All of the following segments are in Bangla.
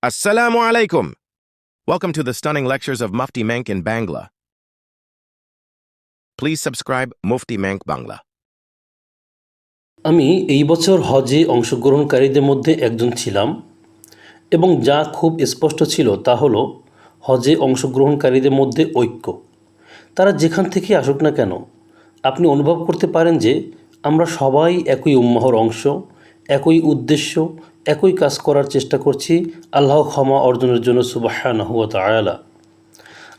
Assalamu alaikum. Welcome to the stunning lectures of Mufti Menk in Bangla. Please subscribe Mufti Menk Bangla. আমি এই বছর হজে অংশগ্রহণকারীদের মধ্যে একজন ছিলাম, এবং যা খুব স্পষ্ট ছিল তা হলো হজে অংশগ্রহণকারীদের মধ্যে ঐক্য তারা যেখান থেকে আসুক না কেন, আপনি অনুভব করতে পারেন যে আমরা সবাই একই উম্মাহর অংশ একই উদ্দেশ্য, একই কাজ করার চেষ্টা করছি আল্লাহ ক্ষমা অর্জনের জন্য সুবাহানাহু তায়ালা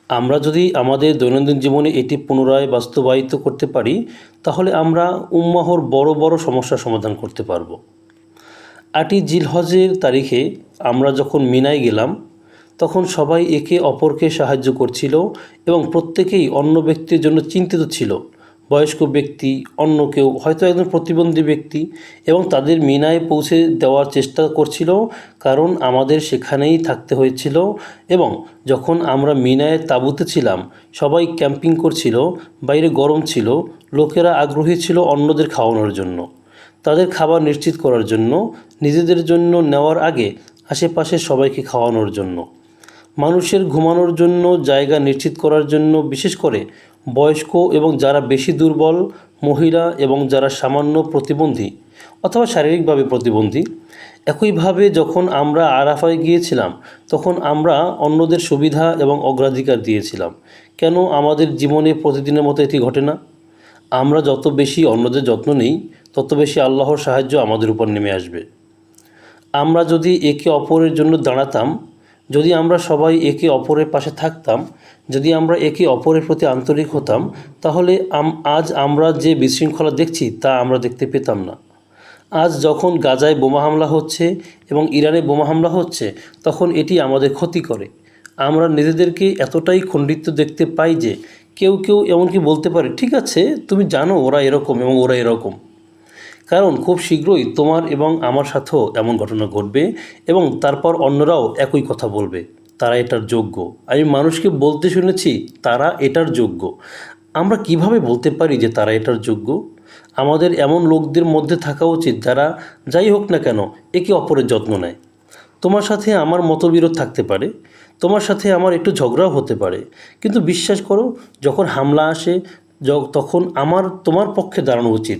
আমরা যদি আমাদের দৈনন্দিন জীবনে এটি পুনরায় বাস্তবায়িত করতে পারি, তাহলে আমরা উম্মাহর বড় বড় সমস্যার সমাধান করতে পারব। আটি জিলহজের তারিখে আমরা যখন মিনায় গেলাম, তখন সবাই একে অপরকে সাহায্য করছিল এবং প্রত্যেকেই অন্য ব্যক্তির জন্য চিন্তিত ছিল। বয়স্ক ব্যক্তি, অন্য কেউ, হয়তো একজন প্রতিবন্ধী ব্যক্তি এবং তাদের মিনায় পৌঁছে দেওয়ার চেষ্টা করছিল কারণ আমাদের সেখানেই থাকতে হয়েছিল এবং যখন আমরা মিনায় তাঁবুতে ছিলাম, সবাই ক্যাম্পিং করছিল, বাইরে গরম ছিল, লোকেরা আগ্রহী ছিল অন্যদের খাওয়ানোর জন্য। তাদের খাবার নিশ্চিত করার জন্য, নিজেদের জন্য নেওয়ার আগে আশেপাশে সবাইকে খাওয়ানোর জন্য। মানুষের ঘুমানোর জন্য জায়গা নিশ্চিত করার জন্য বিশেষ করে বয়স্ক এবং যারা বেশি দুর্বল, মহিলা এবং যারা সামান্য প্রতিবন্ধী অথবা শারীরিকভাবে প্রতিবন্ধী, একইভাবে যখন আমরা আরাফায় গিয়েছিলাম, তখন আমরা অন্যদের সুবিধা এবং অগ্রাধিকার দিয়েছিলাম। কেন আমাদের জীবনে প্রতিদিনের মতো এটি ঘটে না? আমরা যত বেশি অন্যদের যত্ন নিই, তত বেশি আল্লাহর সাহায্য আমাদের উপর নেমে আসবে। আমরা যদি একে অপরের জন্য দাঁড়াতাম যদি আমরা সবাই একে অপরের পাশে থাকতাম, যদি আমরা একে অপরের প্রতি আন্তরিক হতাম, তাহলে আজ আমরা যে বিশৃঙ্খলা দেখছি তা আমরা দেখতে পেতাম না। আজ যখন গাজায় বোমা হামলা হচ্ছে এবং ইরানে বোমা হামলা হচ্ছে, তখন এটি আমাদের ক্ষতি করে। আমরা নিজেদেরকে এতটাই খণ্ডিত দেখতে পাই যে কেউ কেউ এমনকি বলতে পারে, ঠিক আছে, তুমি জানো ওরা এরকম এবং ওরা এরকম। কারণ খুব শীঘ্রই তোমার এবং আমার সাথেও এমন ঘটনা ঘটবে এবং তারপর অন্যরাও একই কথা বলবে। তারা এটার যোগ্য। আমি মানুষকে বলতে শুনেছি, তারা এটার যোগ্য। আমরা কীভাবে বলতে পারি যে তারা এটার যোগ্য? আমাদের এমন লোকদের মধ্যে থাকা উচিত যারা যাই হোক না কেন একে অপরের যত্ন নেয়। তোমার সাথে আমার মতবিরোধ থাকতে পারে, তোমার সাথে আমার একটু ঝগড়াও হতে পারে। কিন্তু বিশ্বাস করো, যখন হামলা আসে তখন আমার, তোমার পক্ষে দাঁড়ানো উচিত।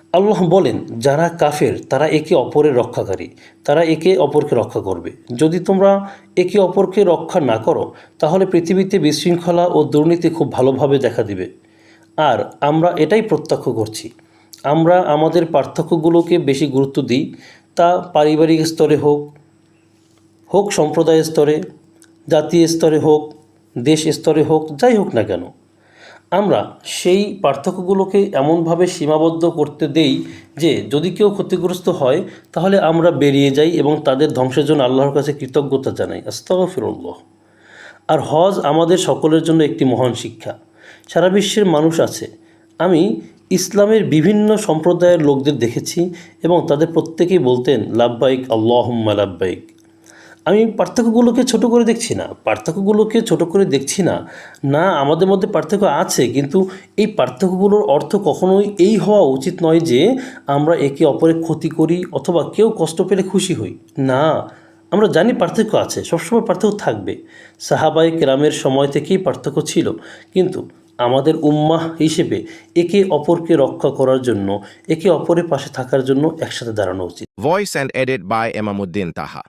আল্লাহ বলেন, যারা কাফের, তারা একে অপরের রক্ষাকারী। তারা একে অপরকে রক্ষা করবে। যদি তোমরা একে অপরকে রক্ষা না করো, তাহলে পৃথিবীতে বিশৃঙ্খলা ও দুর্নীতি খুব ভালোভাবে দেখা দিবে। আর আমরা এটাই প্রত্যক্ষ করছি। আমরা আমাদের পার্থক্যগুলোকে বেশি গুরুত্ব দিই। তা পারিবারিক স্তরে হোক হোক সম্প্রদায় স্তরে, জাতীয় স্তরে হোক, দেশ স্তরে হোক, যাই হোক না কেন। আমরা সেই পার্থক্যগুলোকে এমনভাবে সীমাবদ্ধ করতে দেই যে যদি কেউ ক্ষতিগ্রস্ত হয়, তাহলে আমরা বেরিয়ে যাই এবং তাদের ধ্বংসের জন্য আল্লাহর কাছে কৃতজ্ঞতা জানাই। আস্তাগফিরুল্লাহ। আর হজ আমাদের সকলের জন্য একটি মহান শিক্ষা। সারা বিশ্বের মানুষ আছে। আমি ইসলামের বিভিন্ন সম্প্রদায়ের লোকদের দেখেছি এবং তাদের প্রত্যেকেই বলতেন লাভবাইক আল্লাহুম্মা লাভবাইক আমি পার্থক্যগুলোকে ছোট করে দেখছি না, পার্থক্যগুলোকে ছোট করে দেখছি না। না, আমাদের মধ্যে পার্থক্য আছে, কিন্তু এই পার্থক্যগুলোর অর্থ কখনোই এই হওয়া উচিত নয় যে আমরা একে অপরের ক্ষতি করি অথবা কেউ কষ্ট পেলে খুশি হই। না, আমরা জানি পার্থক্য আছে, সবসময় পার্থক্য থাকবে। সাহাবাই কেরামের সময় থেকেই পার্থক্য ছিল, কিন্তু আমাদের উম্মাহ হিসেবে একে অপরকে রক্ষা করার জন্য, একে অপরের পাশে থাকার জন্য একসাথে দাঁড়ানো উচিত। Voice and edit by Emamuddin Taha.